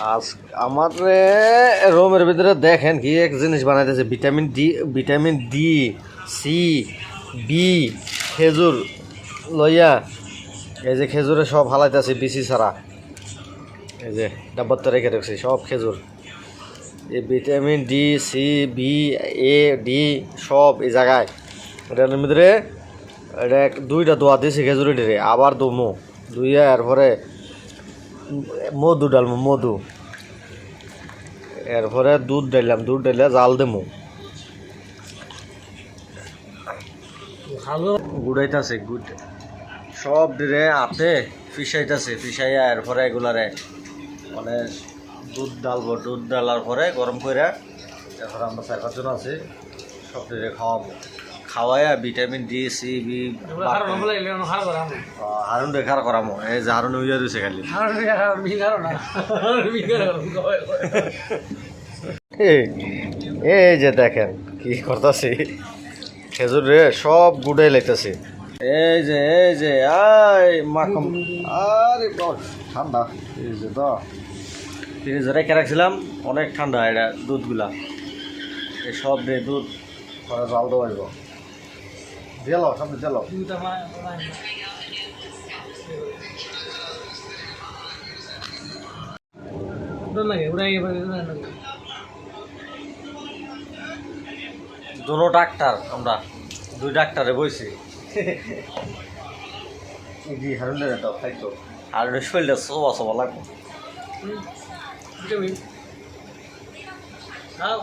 আজ আমার রুমের ভিতরে দেখেন কি এক জিনিস বানাইতেছে, vitamin D vitamin D, C, B, খেজুর লইয়া, এই যে খেজুরে সব হালাইতেছে বিসি ছাড়া। এই যে ডাব্বাতে রেখে রাখছি, সব খেজুর। এই vitamin D, C, B, A, D, সব এই জায়গায়। এটার ভিতরে, এটা এক- দুইটা দোয়া দিয়েছি ডেরে, আবার দমো। দুইয়া এরপরে মধু ডালমু মধু। এরপরে দুধ ডাইলাম, দুধ ডাইলে জাল ভালো গুড়াইতাছে, গুড। সব দিরে হাতে ফিসাইতাছে ফিসাইয়া এরপরে এগুলারে মানে দুধ ডালবো, দুধ ডালার পরে গরম করে এরপরে আমরা চার পাঁচজন আছে, সব দিরে খাওয়াবো। খাওয়াইয়া ভিটামিন ডি সি বি হারুন দেখার করামো এই যে হারুন হইয়া রয়েছে খালি। রে এই যে দেখেন কি করতেছি খেজুর রে সব গুড়াই লাইতেছে। এই যে এই যে আই মাখন আরে ঠান্ডা এই যে তো ফ্রিজে রেখে রাখছিলাম অনেক ঠান্ডা এটা দুধগুলা এই সব দিয়ে দুধ জাল দেওয়াইব সামনে দুটো ডাক্তার আমরা দুই ডাক্তারে বইছি। জি হারুনের দাও খাইতো হারুনের শরীরটা সবা সবা লাগবে। খাও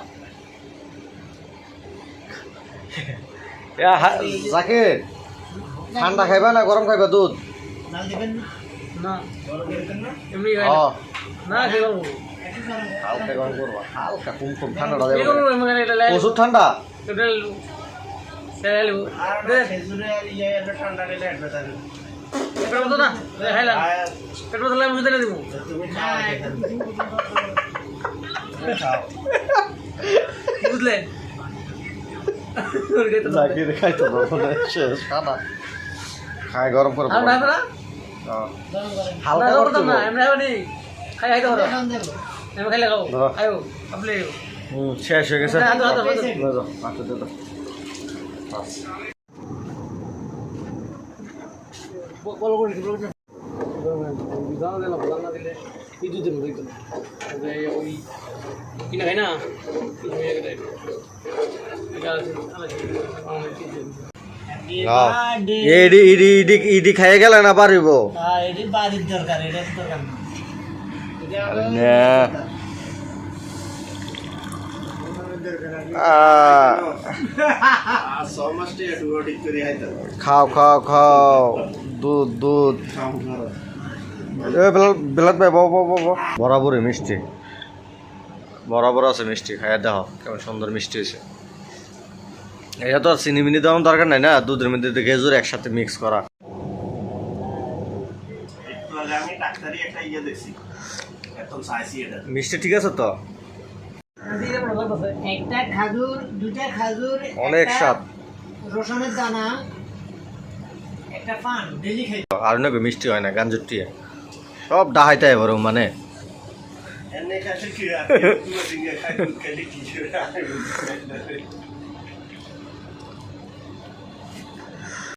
জাকির ঠান্ডা খাইবা না গরম খাইবা দুধ? প্রচুর ঠান্ডা? এটা জাকির খাইতো না বলে শেষ খানা খাই গরম করে আর না না হালকা করতে না এমনি খাই খাই এমনি খাইলে খাও আয়ো আপনি হুম শেষ হয়ে গেছে করে না দিলে না যে ওই কিনা খাই না নাও। ইডি ইডি ইডি ইডি খাইয়ে গেলে না পারিব এটি বাড়ির দরকার এটা দরকার খাও খাও খাও দুধ দুধ বেলাত ভাই বাবা বাবা বাবা বরাবরই মিষ্টি। বরাবর আছে মিষ্টি খাইয়া দেখো কেমন সুন্দর মিষ্টি হয়েছে। এটা তো আর চিনি মিনি দেওয়ার দরকার নাই না? দুধের মধ্যে দিয়ে খেজুর একসাথে মিক্স করা। আমি ডাক্তারি একটা ইয়ে মিষ্টি ঠিক আছে তো? একটা খাজুর দুটা খাজুর অনেক স্বাদ। রসুনের দানা একটা পান ডেলি খাই। আর নাকি মিষ্টি হয় না গাঞ্জুর টিয়ে। সব ডাহাইতে বড় মানে। এনে কাছে কি